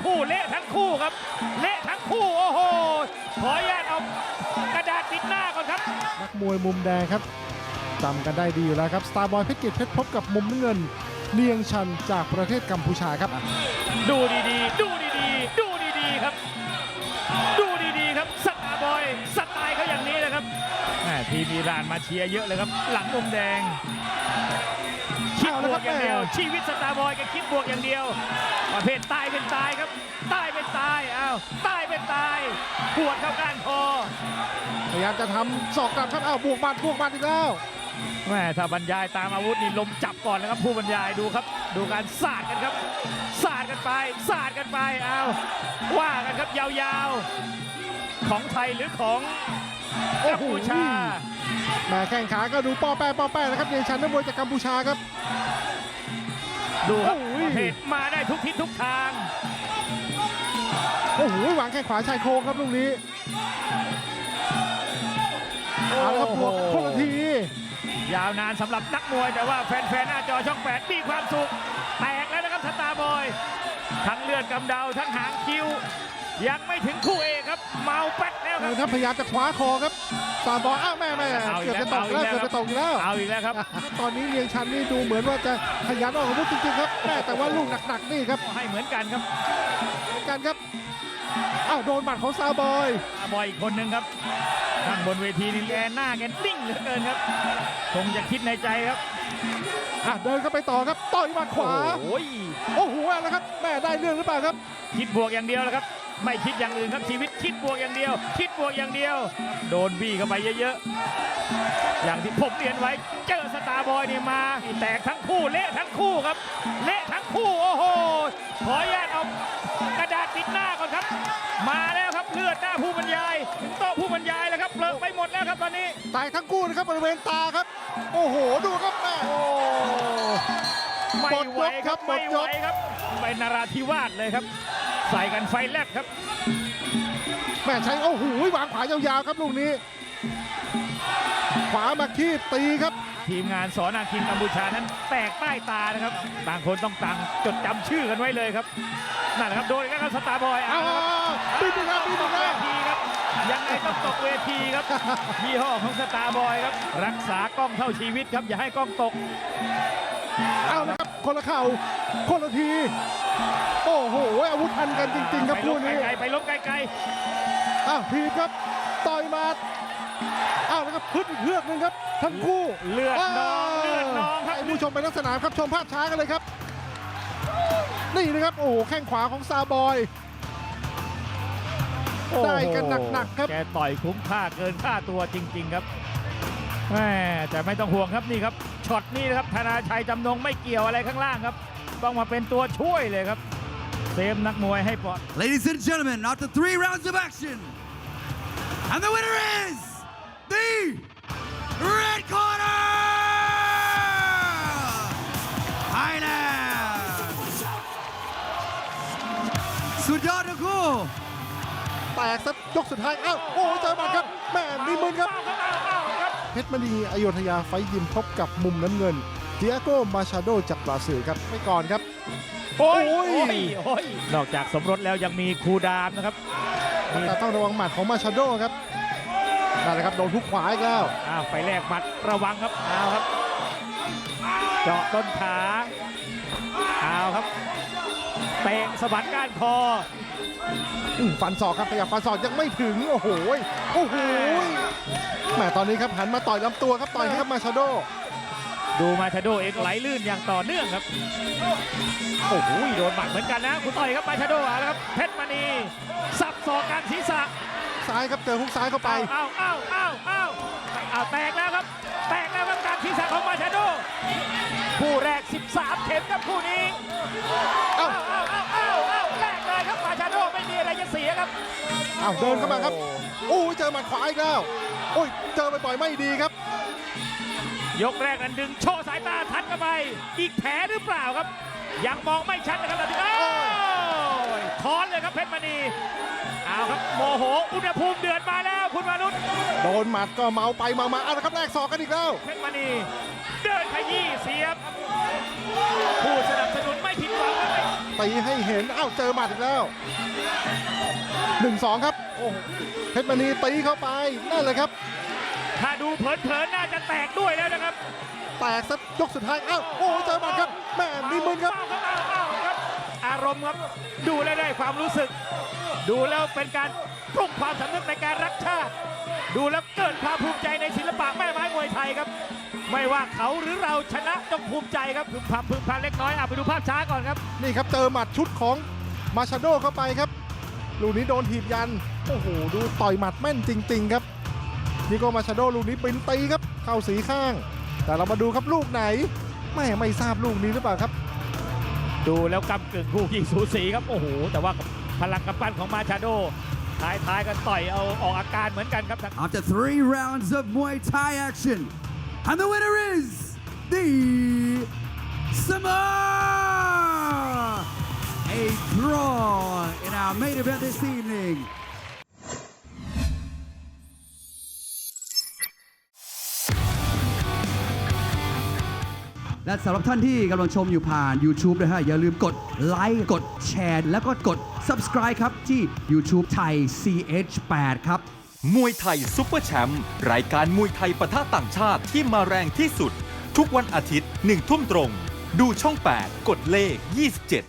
คู่เละทั้งคู่ครับ เละทั้งคู่โอ้โหขออนุญาตเอากระดาษติดหน้าก่อนครับ นักมวยมุมแดงครับจำกันได้ดีอยู่แล้วครับ สตาร์บอยเพชรกิจเพชรพบกับมุมน้ำเงินเนียงชันจากประเทศกัมพูชาครับ ดูดีๆ ดูดีๆ ดูดีๆครับ ดูดีๆครับสตาร์บอยสไตล์เขาอย่างนี้นะครับแหม่ทีมอีรานมาเชียร์เยอะเลยครับ หลังมุมแดงคิดบวก อย่างเดียว ชีวิตสตาร์บอยก็คิดบวกอย่างเดียว ประเภทตายเป็นตายครับ ตายเป็นตายอ้าวตายเป็นตายปวดเข้าก้านคอพยายามจะทำศอกกลับครับอ้าวบวกบัดบวกบัดอีกแล้วแม่ถ้าบรรยายตามอาวุธนี่ลมจับก่อนนะครับ ผู้บรรยายดูครับ ดูการสาดกันครับสาดกันไปสาดกันไปเอาว่ากันครับยาวๆ ของไทยหรือของกัมพูชาแม่แข้งขาก็ดูป้อแป้ป้อแป้นะครับเนียงชันนักมวยจากกัมพูชาครับ ดูครับโอ้ยประเภทมาได้ทุกทิศทุกทาง โอ้โหวางแข้งขวาชายโครงครับลูกนี้เอาละครับบวกคนละที ยาวนานสำหรับนักมวยแต่ว่าแฟนๆหน้าจอช่องแปดมีความสุข แตกแล้วนะครับสตาร์บอย ทั้งเลือดกำเดาทั้งหางคิ้ว ยังไม่ถึงคู่เอกครับ เมาแป๊ดแล้วคเอารับละครับพยายามจะคว้าคอครับ สามบอลอ้าวแม่แม่เอาอีเกืกอบแล้วจะตกแล้วเอาอีกแล้วเกือบจะตกอีกแล้วเอาอีกแล้วครับ ตอนนี้เนียงชันนี่ดูเหมือนว่าจะขยันออกอาวุธจริงๆครับแม่แต่ว่าลูกหนักๆนี่ครับให้เหมือนกันครับเหมือนกันครับอ้าวโดนหมัดของซาบอยอาบอยอีกคนหนึ่งครับข้างบนเวทีนี่แกหน้าแกนิ่งเหลือเกินครับคงจะคิดในใจครับอะเดินเข้าไปต่อครับต่อยหมัดขวาโอ้ยโอ้โหอะไรครับแม่ได้เรื่องหรือเปล่าครับคิดบวกอย่างเดียวแล้วครับ ไม่คิดอย่างอื่นครับชีวิตคิดบวกอย่างเดียว คิดบวกอย่างเดียว โดนบี้เข้าไปเยอะๆ อย่างที่ผมเรียนไว้ เจอสตาร์บอยนี่มา แตกทั้งคู่เละทั้งคู่ครับ เละทั้งคู่โอ้โหขออนุญาตเอากระดาษติดหน้าก่อนครับ มาแล้วครับเลือดหน้าผู้บรรยายถึงโต๊ะผู้บรรยายแล้วครับเปลือกไปหมดแล้วครับตอนนี้แตกทั้งคู่นะครับบริเวณตาครับ โอ้โหดูครับแม่โอ้ไม่หมดไหวยกคครัรับบหมดไม่ยไหวกครับไปนาราธิวาสเลยครับ ใส่กันไฟแลบครับ แม่ใช้โอ้โหวางขวายาวๆครับลูกนี้ ขวามาคีบตีครับทีมงานสอนาคินกัมพูชานั้นแตกใต้ตานะครับ ต่างคนต้องต่างจดจำชื่อกันไว้เลยครับนั่นแหละครับโดนอีกแล้วครับสตาร์บอยอ้าเอาวละครับบินอีกแล้วบินตอีกกเวแล้วทีครับยังไงต้องตกเวทีครับยี่ห้อของสตาร์บอยครับ รักษากล้องเท่าชีวิตครับอย่าให้กล้องตกเอาละครับคนละเข่าคนละที โอ้โหอาวุธทันกันจริง ๆ ครับไปลคู่บนี้ไกลๆไปลบไกลอ้าวทีบครับต่อยหมาอ้าวแล้วก็พึดอีกเพือกหนึงครับ ทั้งคู่ๆเลือดนองเลือดนองครับให้ผู้ชมไปลักษณะครับชมภาพช้ากันเลยครับ นี่นะครับโอ้โหแข้งขวาของซาบอยได้กันหนักๆครับแกต่อยคุ้มค่าเกินค่าตัวจริง ๆครับแหม่แต่ไม่ต้องห่วงครับนี่ครับช็อตนี้นะครับธนาชัยจำนงไม่เกี่ยวอะไรข้างล่างครับ ต้องมาเป็นตัวช่วยเลยครับ เซฟนักมวยให้ปลอด Ladies and gentlemen, after three rounds of action, and the winner is the red corner, Thailand. สุดยอดทั้งคู่แตกสักยกสุดท้ายอ้าวโอ้โหเจอหมัดครับแม่มีมึนครับเอาครับเอาเอาครับเพชรมณีอโยธยาไฟท์ยิมพบกับมุมน้ำเงิน เตียโกมาชาโดจากบราซิลครับไม่ก่อนครับ โอ้ยโอ้โอ้ยยโอ้ยนอกจากสมรสแล้วยังมีครูดามนะครับนี่แต่ต้องระวังหมัดของมาชาโดครับนั่นแหละครับโดนทุกขวาอีกแล้วอ้าวไปแลกหมัดระวังครับเอาครับ เจาะต้นขาเอาครับเตะสะบัดก้านคออื้อฟันศอกครับขยับฟันศอกยังไม่ถึงโอ้โหโอ้โหแหมตอนนี้ครับหันมาต่อยลำตัวครับต่อยให้ครับมาชาโด ดูมาชาโดเองไหลลื่นอย่างต่อเนื่องครับโอ้โหโดนหมัดเหมือนกันนะ คุณต่อยครับมาชาโดเอาละครับเพชรมณีสับศอกกลารศีรษะซ้ายครับเจอฮุกซ้ายเข้าไปเอ้าเอ้าเอ้าเอ้าเอ้าแตกแล้วครับ แตกแล้วครับกลารศีรษะของมาชาโดคู่แรก 13 เข็มครับคู่นี้เอ้าเอ้าเอ้าเอ้าเอ้าเอ้าแรกเลยครับมาชาโดไม่มีอะไรจะเสียครับอ้าวเดินเข้ามาครับโอ้ยเจอหมัดขวาอีกแล้วโอ้ยเจอไปปล่อยๆไม่ดีครับ ยกแรกนั้นดึงโชว์สายตาทัดเข้าไป อีกแผลหรือเปล่าครับ ยังมองไม่ชัดนะครับตอนนี้โอ้ยถอนเลยครับเพชรมณีเอาครับโมโหอุณหภูมิเดือดมาแล้วคุณมารุตโดนหมัดก็เมาไปเมามาเอาละครับแลกศอกกันอีกแล้วเพชรมณีเดินขยี้เสียบผู้สนับสนุนไม่ผิดหวังครับ ตีให้เห็นอ้าวเจอหมัดอีกแล้ว1-2ครับโอ้โหเพชรมณีตีเข้าไปนั่นเลยครับ ถ้าดูเผินๆน่าจะแตกด้วยแล้วนะครับ แตกสักยกสุดท้ายอ้าวโอ้โหเจอหมัดครับแม่มีมึนครับเอาครับเอาเอาครับ อารมณ์ครับ ดูแล้วได้ความรู้สึก ดูแล้วเป็นการปลุกความสำนึกในการรักชาติ ดูแล้วเกิดความภูมิใจในศิลปะแม่ไม้มวยไทยครับ ไม่ว่าเขาหรือเราชนะต้องภูมิใจครับพึมพำพึมพำเล็กน้อยอะไปดูภาพช้าก่อนครับ นี่ครับเจอหมัดชุดของมาชาโดเข้าไปครับ ลูกนี้โดนถีบยัน โอ้โห ดูต่อยหมัดแม่นจริง ๆ ครับ นี่ก็มาชาโดลูกนี้เป็นตีครับ เข้าสีข้าง แต่เรามาดูครับลูกไหนแม่ไม่ทราบลูกนี้หรือเปล่าครับ ดูแล้วกำกึ่งคู่ขี้สูสีครับโอ้โหแต่ว่าพลังกำปั้นของมาชาโดท้ายท้ายๆกันต่อยเอาออกอาการเหมือนกันครับ After three rounds of Muay Thai action, and the winner is the Samar! A draw in our main event this evening. และสำหรับท่านที่กำลังชมอยู่ผ่าน YouTube นะฮะอย่าลืมกดไลค์กดแชร์แล้วก็กด Subscribe ครับ ที่ YouTube ไทย CH8 ครับ มวยไทยซุปเปอร์แชมป์รายการมวยไทยปะทะต่างชาติที่มาแรงที่สุด ทุกวันอาทิตย์1ทุ่มตรง ดูช่อง 8 กดเลข 27